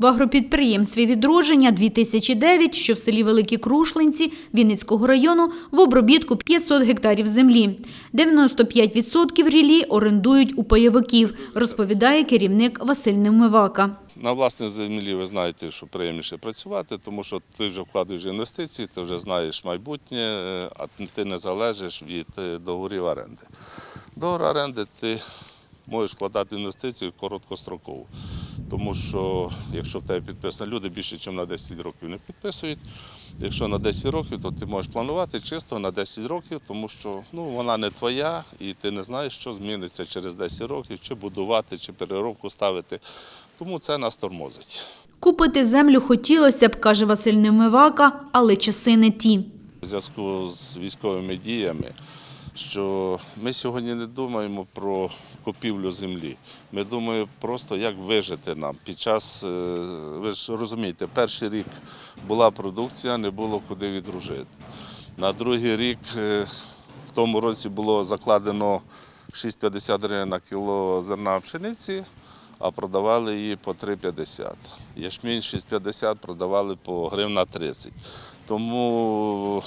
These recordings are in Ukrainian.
В агропідприємстві «Відродження» 2009, що в селі Великі Крушлинці Вінницького району, в обробітку 500 гектарів землі. 95% рілі орендують у пайовиків, розповідає керівник Василь Невмивака. На власній землі ви знаєте, що приємніше працювати, тому що ти вже вкладаєш інвестиції, ти вже знаєш майбутнє, а ти не залежиш від е, договорів оренди. Договор оренди ти можеш вкладати інвестиції короткостроково. Тому що якщо в тебе підписано люди більше, ніж на 10 років не підписують. Якщо на 10 років, то ти можеш планувати чисто на 10 років, тому що ну, вона не твоя, і ти не знаєш, що зміниться через 10 років, чи будувати, чи переробку ставити. Тому це нас тормозить. Купити землю хотілося б, каже Василь Невмивака, але часи не ті. У зв'язку з військовими діями, що ми сьогодні не думаємо про купівлю землі. Ми думаємо просто, як вижити нам. Під час, е, ви ж розумієте, перший рік була продукція, не було куди відружити. На другий рік е, в тому році було закладено 6,50 гривень на кіло зерна пшениці, а продавали її по 3,50. Ячмінь 6,50 продавали по гривна 30. Тому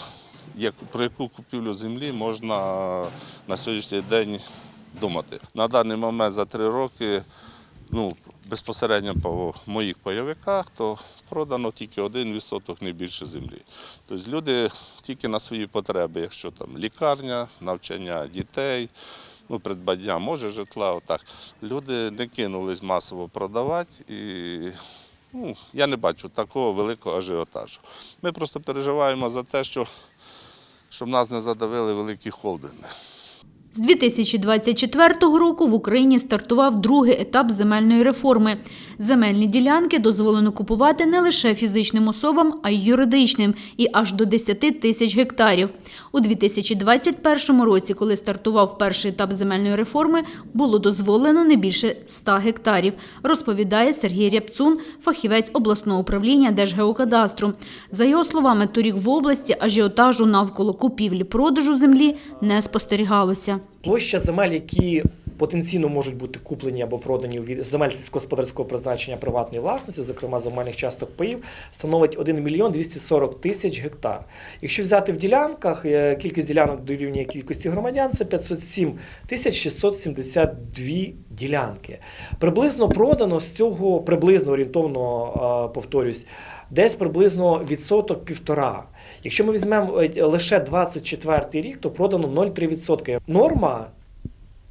як, про яку купівлю землі можна на сьогоднішній день думати. На даний момент за три роки, ну, безпосередньо по моїх пайовиках, то продано тільки один відсоток, не більше землі. Тобто люди тільки на свої потреби, якщо там лікарня, навчання дітей, ну, придбання може житла, отак. Люди не кинулись масово продавати і ну, я не бачу такого великого ажіотажу. Ми просто переживаємо за те, що, щоб нас не задавили великі холдинги. З 2024 року в Україні стартував другий етап земельної реформи. Земельні ділянки дозволено купувати не лише фізичним особам, а й юридичним і аж до 10 тисяч гектарів. У 2021 році, коли стартував перший етап земельної реформи, було дозволено не більше 100 гектарів, розповідає Сергій Рябцун, фахівець обласного управління Держгеокадастру. За його словами, торік в області ажіотажу навколо купівлі-продажу землі не спостерігалося. Площа земель, які потенційно можуть бути куплені або продані від земель сільськогосподарського призначення приватної власності, зокрема земельних часток паїв, становить 1 мільйон 240 тисяч гектар. Якщо взяти в ділянках, е, кількість ділянок дорівнює кількості громадян, це 507 тисяч 672 ділянки. Приблизно продано з цього, приблизно орієнтовно е, повторюсь, десь приблизно відсоток півтора. Якщо ми візьмемо е, лише 24 рік, то продано 0,3%. Норма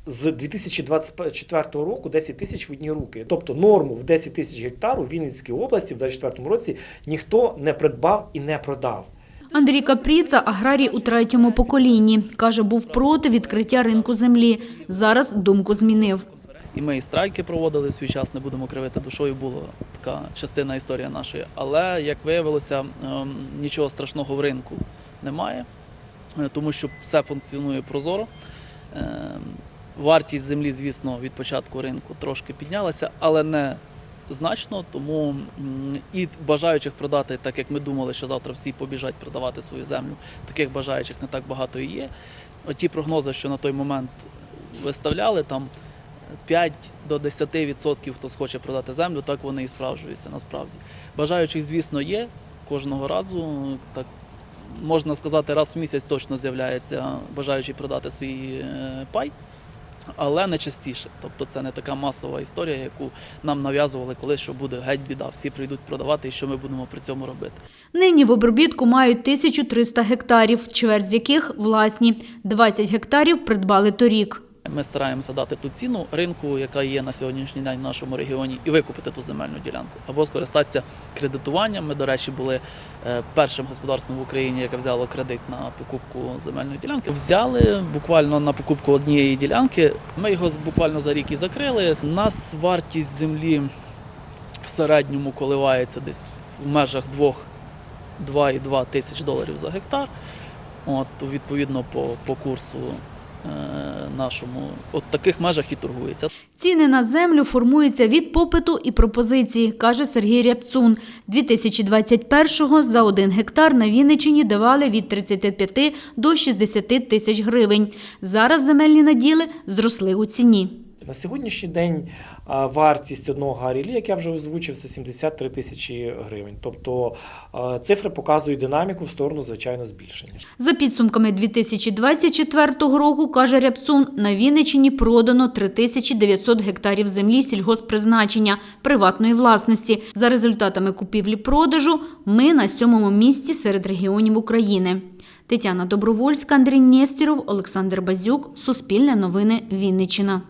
з 2024 року 10 тисяч в одні руки. Тобто норму в 10 тисяч гектар у Вінницькій області в 2024 році ніхто не придбав і не продав. Андрій Капріца – аграрій у третьому поколінні. Каже, був проти відкриття ринку землі. Зараз думку змінив. І ми і страйки проводили в свій час, не будемо кривити душою, була така частина історії нашої. Але як виявилося, ем, нічого страшного в ринку немає, е, тому що все функціонує прозоро. Вартість землі, звісно, від початку ринку трошки піднялася, але не значно. Тому і бажаючих продати, так як ми думали, що завтра всі побіжать продавати свою землю. Таких бажаючих не так багато і є. Оті прогнози, що на той момент виставляли, там 5 до 10% хто схоче продати землю, так вони і справджуються насправді. Бажаючих, звісно, є кожного разу. Так можна сказати, раз в місяць точно з'являється бажаючий продати свій е, пай. Але не частіше, тобто це не така масова історія, яку нам нав'язували колись, що буде геть біда. Всі прийдуть продавати, і що ми будемо при цьому робити. Нині в обробітку мають 1300 гектарів, чверть з яких власні. 20 гектарів придбали торік. Ми стараємося дати ту ціну ринку, яка є на сьогоднішній день в нашому регіоні, і викупити ту земельну ділянку або скористатися кредитуванням. Ми, до речі, були е, першим господарством в Україні, яке взяло кредит на покупку земельної ділянки. Взяли буквально на покупку однієї ділянки. Ми його буквально за рік і закрили. У нас вартість землі в середньому коливається десь в межах 2-2,2 тисяч доларів за гектар. От, відповідно, по, по курсу е, нашому. От таких межах і торгується. Ціни на землю формуються від попиту і пропозиції, каже Сергій Рябцун. 2021-го за один гектар на Вінничині давали від 35 до 60 тисяч гривень. Зараз земельні наділи зросли у ціні. На сьогоднішній день вартість одного гарілі, як я вже озвучив, це 73 тисячі гривень. Тобто цифри показують динаміку в сторону, звичайно, збільшення. За підсумками 2024 року, каже Рябцун, на Вінниччині продано 3900 гектарів землі сільгосппризначення приватної власності. За результатами купівлі-продажу ми на сьомому місці серед регіонів України. Тетяна Добровольська, Андрій Нєстєров, Олександр Базюк. Суспільне новини Вінниччина.